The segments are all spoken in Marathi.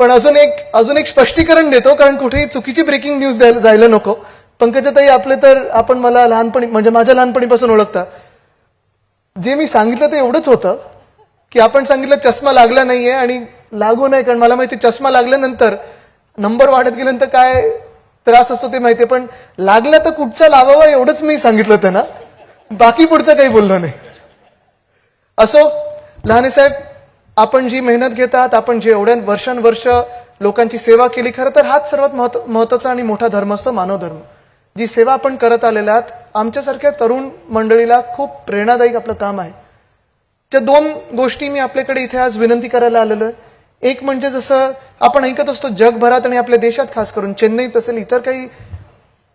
पण अजून एक अजून एक स्पष्टीकरण देतो कारण कुठेही चुकीची ब्रेकिंग न्यूज द्यायला जायला नको. पंकजाताई आपले तर आपण मला लहानपणी म्हणजे माझ्या लहानपणीपासून ओळखता. जे मी सांगितलं ते एवढंच होतं की आपण सांगितलं चष्मा लागला नाहीये आणि लागू नाही कारण मला माहिती चष्मा लागल्यानंतर नंबर वाढत गेल्यानंतर काय त्रास असतो ते माहिती पण लागला तर कुठचा लावावा एवढंच मी सांगितलं त्यांना. बाकी पुढचं काही बोललो नाही. असो लहाने साहेब आपण जी मेहनत घेतात आपण जे एवढ्या वर्षानुवर्ष लोकांची सेवा केली खरं तर हाच सर्वात महत्त्व महत्त्वाचा आणि मोठा धर्म असतो मानव धर्म जी सेवा आपण करत आलेल्या आहात आमच्यासारख्या तरुण मंडळीला खूप प्रेरणादायी आपलं काम आहे. त्या दोन गोष्टी मी आपल्याकडे इथे आज विनंती करायला आलेलो आहे. एक म्हणजे जसं आपण ऐकत असतो जगभरात आणि आपल्या देशात खास करून चेन्नईत असेल इतर काही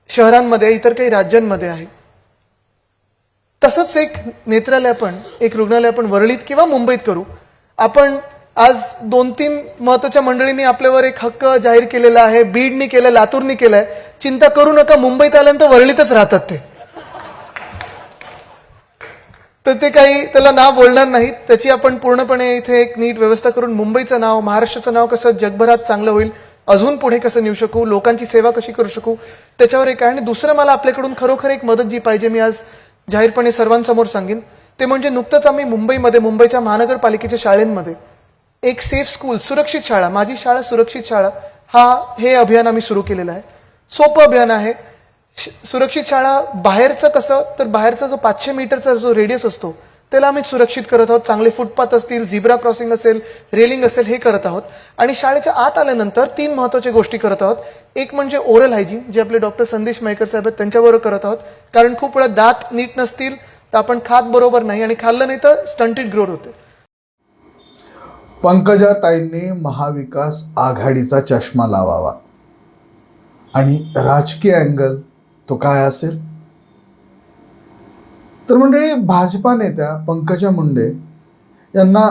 शहरांमध्ये इतर काही राज्यांमध्ये आहे. तसंच एक नेत्रालय आपण एक रुग्णालय आपण वरळीत किंवा मुंबईत करू. आपण आज दोन तीन महत्त्वाच्या मंडळींनी आपल्यावर एक हक्क जाहीर केलेला आहे बीडनी केलं लातूरनी केलंय. चिंता करू नका मुंबईत आल्यानंतर वरळीतच राहतात ते. तर ते काही त्याला नाव बोलणार नाहीत. त्याची आपण पूर्णपणे इथे एक नीट व्यवस्था करून मुंबईचं नाव महाराष्ट्राचं नाव कसं जगभरात चांगलं होईल अजून पुढे कसं नेऊ शकू लोकांची सेवा कशी करू शकू त्याच्यावर एक आहे. आणि दुसरं मला आपल्याकडून खरोखर एक मदत जी पाहिजे मी आज जाहीरपणे सर्वांसमोर सांगेन. ते म्हणजे नुकतंच आम्ही मुंबईमध्ये मुंबईच्या महानगरपालिकेच्या शाळेंमध्ये एक सेफ स्कूल सुरक्षित शाळा माझी शाळा सुरक्षित शाळा हा हे अभियान आम्ही सुरू केलेलं आहे. सोपं अभियान आहे. श- सुरक्षित शाळा बाहेरचं कसं तर बाहेरचा जो पाचशे मीटरचा जो रेडियस असतो त्याला आम्ही सुरक्षित करत आहोत. चांगले फुटपाथ असतील झिब्रा क्रॉसिंग असेल रेलिंग असेल हे करत आहोत. आणि शाळेच्या आत आल्यानंतर तीन महत्त्वाच्या गोष्टी करत आहोत. एक म्हणजे ओरल हायजीन जे आपले डॉक्टर संदेश मयकर साहेब आहेत त्यांच्याबरोबर करत आहोत. कारण खूप वेळा दात नीट नसतील तर आपण खात बरोबर नाही आणि खाल्लं नाही तर स्टंटेड ग्रोथ होते. पंकजाताईंनी महाविकास आघाडीचा चष्मा लावावा. आणि राजकीय अँगल तो काय असेल? तर मंडळी भाजपा नेत्या पंकजा मुंडे यांना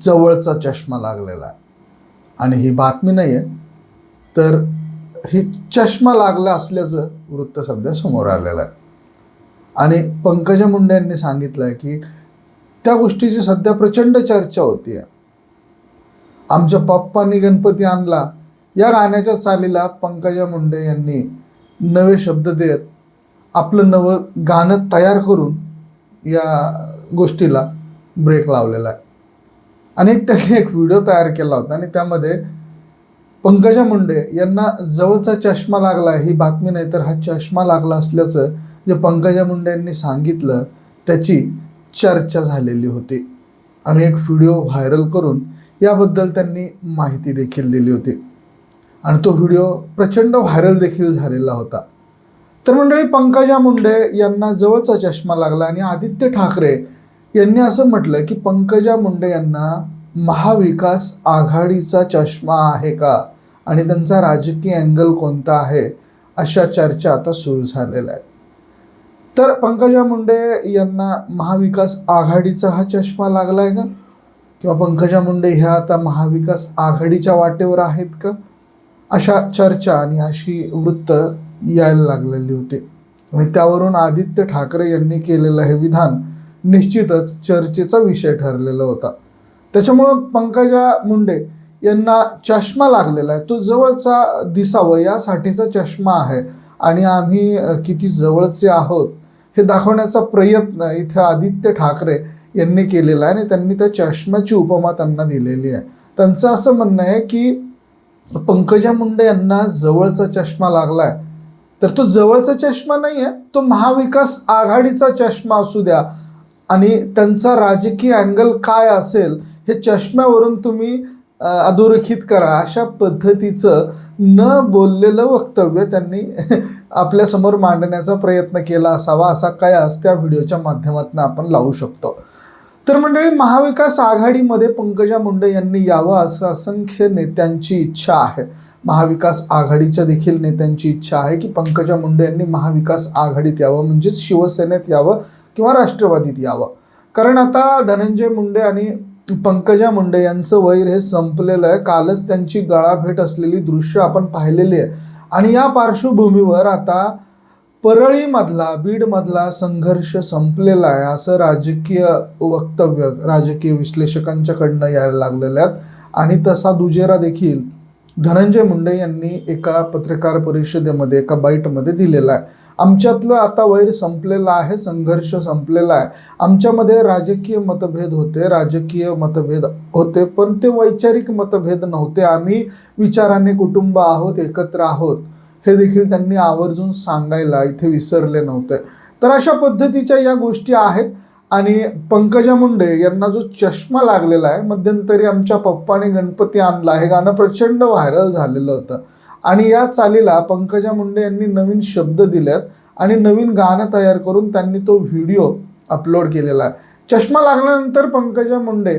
जवळचा चष्मा लागलेला आहे. आणि ही बातमी नाही आहे तर ही चष्मा लागला असल्याचं वृत्त सध्या समोर आलेलं आहे. आणि पंकजा मुंडे यांनी सांगितलं आहे की त्या गोष्टीची सध्या प्रचंड चर्चा होती आमच्या पप्पांनी गणपती आणला. या गाण्याच्या चालीला पंकजा मुंडे यांनी नवे शब्द देत आपलं नवं गाणं तयार करून या गोष्टीला ब्रेक लावलेला आहे. आणि एक त्यांनी एक व्हिडिओ तयार केला होता आणि त्यामध्ये पंकजा मुंडे यांना जवळचा चष्मा लागला ही बातमी नाही तर हा चष्मा लागला असल्याचं जे पंकजा मुंडे यांनी सांगितलं त्याची चर्चा झालेली होती. आणि एक व्हिडिओ व्हायरल करून याबद्दल त्यांनी माहिती देखील दिली होती. आणि तो व्हिडिओ प्रचंड व्हायरल देखील झालेला होता. तर मंडळी पंकजा मुंडे यांना जवळचा चष्मा लागला आणि आदित्य ठाकरे यांनी असं म्हटलं की पंकजा मुंडे यांना महाविकास आघाडीचा चष्मा आहे का? आणि त्यांचा राजकीय अँगल कोणता आहे? अशा चर्चा आता सुरू झालेल्या आहेत. तर पंकजा मुंडे यांना महाविकास आघाडीचा हा चष्मा लागला आहे का? किंवा पंकजा मुंडे ह्या आता महाविकास आघाडीच्या वाटेवर आहेत का? अशा चर्चा आणि अशी वृत्त यायला लागलेली होती. आणि त्यावरून आदित्य ठाकरे यांनी केलेलं हे विधान निश्चितच चर्चेचा विषय ठरलेला होता. त्याच्यामुळं पंकजा मुंडे यांना चष्मा लागलेला आहे. तो जवळचा दिसावं यासाठीचा चष्मा आहे. आणि आम्ही किती जवळचे आहोत हे दाखवण्याचा प्रयत्न इथे आदित्य ठाकरे यांनी केलेला आहे आणि त्यांनी त्या चष्म्याची उपमा त्यांना दिलेली आहे. त्यांचं असं म्हणणं आहे की पंकजा मुंडे यांना जवळचा चष्मा लागलाय तर तो जवळचा चष्मा नाही आहे तो महाविकास आघाडीचा चष्मा असू द्या. आणि त्यांचा राजकीय अँगल काय असेल हे चष्म्यावरून तुम्ही अधोरेखित करा. अशा पद्धतीचं न बोललेलं वक्तव्य त्यांनी आपल्यासमोर मांडण्याचा प्रयत्न केला असावा असा कयास त्या व्हिडिओच्या माध्यमातून आपण लावू शकतो. तर मंडळी महाविकास आघाडीमध्ये पंकजा मुंडे यांनी यावं असं असंख्य नेत्यांची इच्छा आहे. महाविकास आघाडीच्या देखील नेत्यांची इच्छा आहे की पंकजा मुंडे यांनी महाविकास आघाडीत यावं म्हणजेच शिवसेनेत यावं किंवा राष्ट्रवादीत यावं. कारण आता धनंजय मुंडे आणि पंकजा मुंडे यांचं वैर हे संपलेलं आहे. कालच त्यांची गळाभेट असलेली दृश्य आपण पाहिलेली आहे. आणि या पार्श्वभूमीवर आता परळीमधला बीडमधला संघर्ष संपलेला आहे असं राजकीय वक्तव्य राजकीय विश्लेषकांच्याकडनं यायला लागलेल्या आहेत. आणि तसा दुजेरा देखील धनंजय मुंडे यांनी एका पत्रकार परिषदेमध्ये एका बाईटमध्ये दिलेला आहे. आमच्यातलं आता वैर संपलेलं आहे संघर्ष संपलेला आहे. आमच्यामध्ये राजकीय मतभेद होते राजकीय मतभेद होते पण ते वैचारिक मतभेद नव्हते. आम्ही विचाराने कुटुंब आहोत एकत्र आहोत हे देखील त्यांनी आवर्जून सांगायला इथे विसरले नव्हते. तर अशा पद्धतीच्या या गोष्टी आहेत. आणि पंकजा मुंडे यांना जो चष्मा लागलेला आहे मध्यंतरी आमच्या पप्पाने गणपती आणला. हे गाणं प्रचंड व्हायरल झालेलं होतं. आणि या चालीला पंकजा मुंडे यांनी नवीन शब्द दिलेत आणि नवीन गाणं तयार करून त्यांनी तो व्हिडिओ अपलोड केलेला आहे. चष्मा लागल्यानंतर पंकजा मुंडे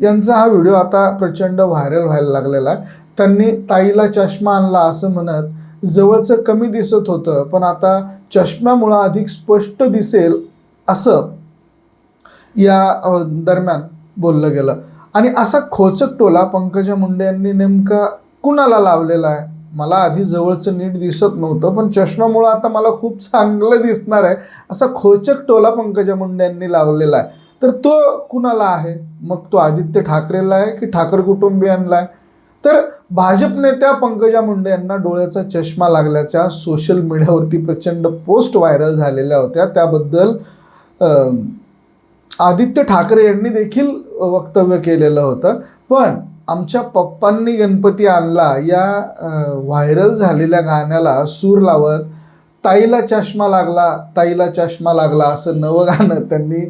यांचा हा व्हिडिओ आता प्रचंड व्हायरल व्हायला लागलेला आहे. त्यांनी ताईला चष्मा आणला असं म्हणत जवळचं कमी दिसत होतं पण आता चष्म्यामुळं अधिक स्पष्ट दिसेल असं या दरम्यान बोललं गेलं. आणि असा खोचक टोला पंकजा मुंडे यांनी नेमका कुणाला लावलेला आहे? मला आधी जवळचं नीट दिसत नव्हतं पण चष्म्यामुळं आता मला खूप चांगलं दिसणार आहे. असा खोचक टोला पंकजा मुंडे यांनी लावलेला आहे. तर तो कुणाला आहे? मग तो आदित्य ठाकरेला आहे की ठाकर कुटुंबियांना आहे? तर भाजप नेत्या पंकजा मुंडे यांना डोळ्याचा चष्मा लागल्याच्या सोशल मीडियावरती प्रचंड पोस्ट व्हायरल झालेल्या होत्या. त्याबद्दल आदित्य ठाकरे यांनी देखील वक्तव्य केलेलं होतं. पण आमच्या पप्पांनी गणपती आणला. या व्हायरल झालेल्या गाण्याला सूर लावत ताईला चष्मा लागला ताईला चष्मा लागला असं नवं गाणं त्यांनी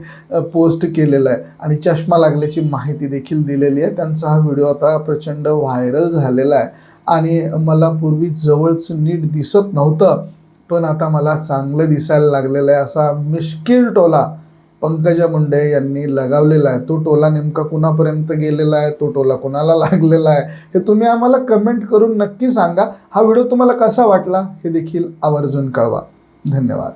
पोस्ट केलेलं आहे. आणि चष्मा लागल्याची माहिती देखील दिलेली आहे. त्यांचा हा व्हिडिओ आता प्रचंड व्हायरल झालेला आहे. आणि मला पूर्वी जवळचं नीट दिसत नव्हतं पण आता मला चांगलं दिसायला लागलेलं आहे असा मिश्किल टोला पंकजा मुंडे यांनी लगावलेला आहे. तो टोला नेमका कुणापर्यंत गेलेला आहे? तो टोला कुणाला लागलेला आहे? हे तुम्ही आम्हाला कमेंट करून नक्की सांगा. हा व्हिडिओ तुम्हाला कसा वाटला? हे देखील आवर्जून कळवा. धन्यवाद.